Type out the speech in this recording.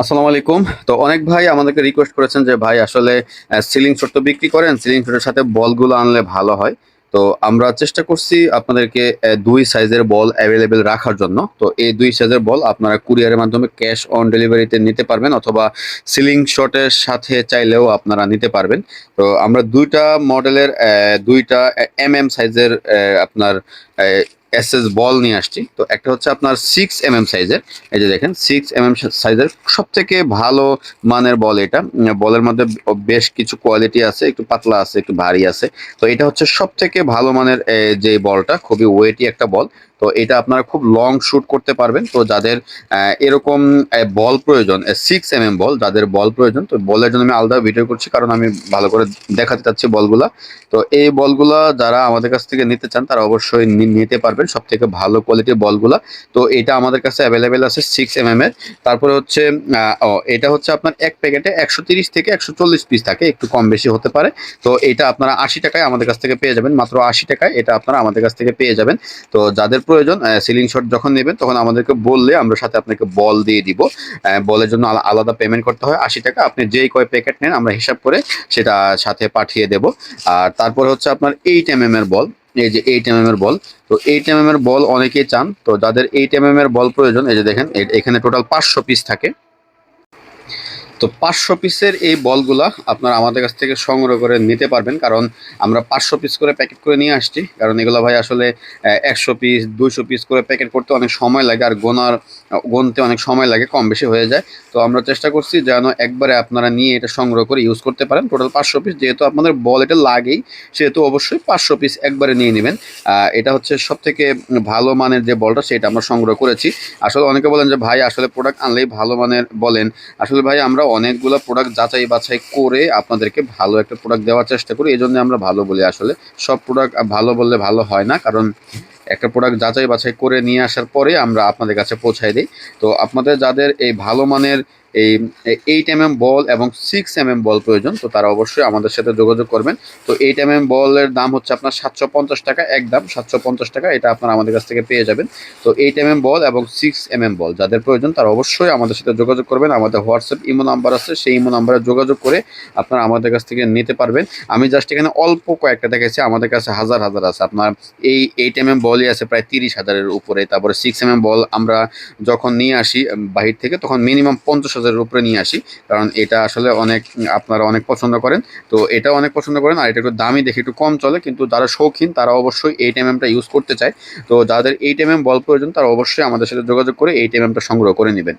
আসসালামু আলাইকুম। তো অনেক ভাই আমাদেরকে রিকোয়েস্ট করেছেন যে, ভাই, আসলে সিলিং শট তো বিক্রি করেন সিলিং শটের সাথে বলগুলো আনলে ভালো হয়। তো আমরা চেষ্টা করছি আপনাদেরকে দুই সাইজের বল অ্যাভেলেবেল রাখার জন্য। তো এই দুই সাইজের বল আপনারা কুরিয়ারের মাধ্যমে ক্যাশ অন ডেলিভারিতে নিতে পারবেন অথবা সিলিং শটের সাথে চাইলেও আপনারা নিতে পারবেন। তো আমরা দুইটা মডেলের দুইটা এম এম সাইজের আপনার এস এস বল নিয়ে আসছি। তো একটা হচ্ছে আপনার সিক্স এম এম সাইজের এই যে দেখেন সিক্স এম এম সাইজের সব থেকে ভালো মানের বল এটা। বলের মধ্যে বেশ কিছু কোয়ালিটি আছে, একটু পাতলা আছে, একটু ভারী আছে। তো এটা হচ্ছে সব থেকে ভালো মানের যে বলটা খুবই ওয়েটি একটা বল তো এটা আপনারা খুব লং শুট করতে পারবেন। তো যাদের এরকম বল প্রয়োজন সিক্স এম এম বল যাদের বল প্রয়োজন, তো বলের জন্য আমি আলাদা ভিডিও করছি, কারণ আমি ভালো করে দেখাতে চাচ্ছি বলগুলা তো এই বলগুলা যারা আমাদের কাছ থেকে নিতে চান, তারা অবশ্যই নিতে পারবেন সব থেকে ভালো কোয়ালিটির বলগুলা। তো এটা আমাদের কাছে অ্যাভেলেবেল আছে সিক্স এম এর। তারপরে হচ্ছে এটা হচ্ছে আপনার এক প্যাকেটে একশো থেকে একশো চল্লিশ পিস থাকে, একটু কম বেশি হতে পারে। তো এটা আপনারা আশি টাকায় আমাদের কাছ থেকে পেয়ে যাবেন, মাত্র আশি টাকায় এটা আপনারা আমাদের কাছ থেকে পেয়ে যাবেন। তো যাদের প্রয়োজন সিলিং শট যখন নেবেন, তখন আমাদেরকে বললে আমরা সাথে আপনাকে বল দিয়ে দিব। বলের জন্য আলা- আলাদা পেমেন্ট করতে হয়, আশি টাকা। আপনি যেই কয় প্যাকেট নেন, আমরা হিসাব করে সেটা সাথে পাঠিয়ে দেব। আর তারপরে হচ্ছে আপনার এইট এম এর বল। এই যে এইট এম এর বল। তো এইট এম এর বল অনেকেই চান। তো যাদের এইট এম এর বল প্রয়োজন, এই যে দেখেন এখানে টোটাল পাঁচশো পিস থাকে। তো পাঁচশো পিসের এই বলগুলা আপনারা আমাদের কাছ থেকে সংগ্রহ করে নিতে পারবেন। কারণ আমরা পাঁচশো পিস করে প্যাকেট করে নিয়ে আসছি। কারণ এগুলো ভাই আসলে একশো পিস দুইশো পিস করে প্যাকেট করতে অনেক সময় লাগে আর গোনার, গুনতে অনেক সময় লাগে, কম বেশি হয়ে যায়। তো আমরা চেষ্টা করছি যেন একবারে আপনারা নিয়ে এটা সংগ্রহ করে ইউজ করতে পারেন। টোটাল পাঁচশো পিস যেহেতু আপনাদের বল এটা লাগেই, সেহেতু অবশ্যই পাঁচশো পিস একবারে নিয়ে নেবেন। এটা হচ্ছে সব থেকে ভালো মানের যে বলটা, সেটা আমরা সংগ্রহ করেছি। আসলে অনেকে বলেন যে, ভাই, আসলে প্রোডাক্ট আনলেই ভালো মানের বলেন। আসলে ভাই, আমরা অনেকগুলো প্রোডাক্ট যাচাই বাছাই করে আপনাদেরকে ভালো একটা প্রোডাক্ট দেওয়ার চেষ্টা করি। এই জন্য আমরা ভালো বলি আসলে। সব প্রোডাক্ট ভালো বললে ভালো হয় না, কারণ একটা প্রোডাক্ট যাচাই বাছাই করে নিয়ে আসার পরে আমরা আপনাদের কাছে পৌঁছাই দিই। তো আপনাদের যাদের এই ভালো মানের এই এইট এম এম বল এবং সিক্স এম এম বল প্রয়োজন, তো তারা অবশ্যই আমাদের সাথে যোগাযোগ করবেন। তো এইট এম এম বলের দাম হচ্ছে আপনার সাতশো পঞ্চাশ টাকা এক দাম সাতশো পঞ্চাশ টাকা, এটা আপনারা আমাদের কাছ থেকে পেয়ে যাবেন। তো এইট এম এম বল এবং সিক্স এম এম বল যাদের প্রয়োজন, তারা অবশ্যই আমাদের সাথে যোগাযোগ করবেন। আমাদের হোয়াটসঅ্যাপ ইমো নাম্বার আছে, সেই ইমো নাম্বারে যোগাযোগ করে আপনারা আমাদের কাছ থেকে নিতে পারবেন। আমি জাস্ট এখানে অল্প কয়েকটা দেখেছি আমাদের কাছে হাজার হাজার আছে। আপনার এই এইট এম এম বলই আছে প্রায় তিরিশ হাজারের উপরে। তারপরে সিক্স এম এম বল আমরা যখন নিয়ে আসি বাহির থেকে, তখন মিনিমাম পঞ্চাশ হাজারের উপরে নিয়ে আসি। কারণ এটা আসলে অনেক, আপনারা অনেক পছন্দ করেন। তো এটা অনেক পছন্দ করেন। আর এটা একটু দামি দেখে একটু কম চলে, কিন্তু যারা শৌখিন, তারা অবশ্যই এইট এম এমটা ইউজ করতে চায়। তো যাদের এইট এম এম বল প্রয়োজন, তারা অবশ্যই আমাদের সাথে যোগাযোগ করে এইট এম এমটা সংগ্রহ করে নেবেন।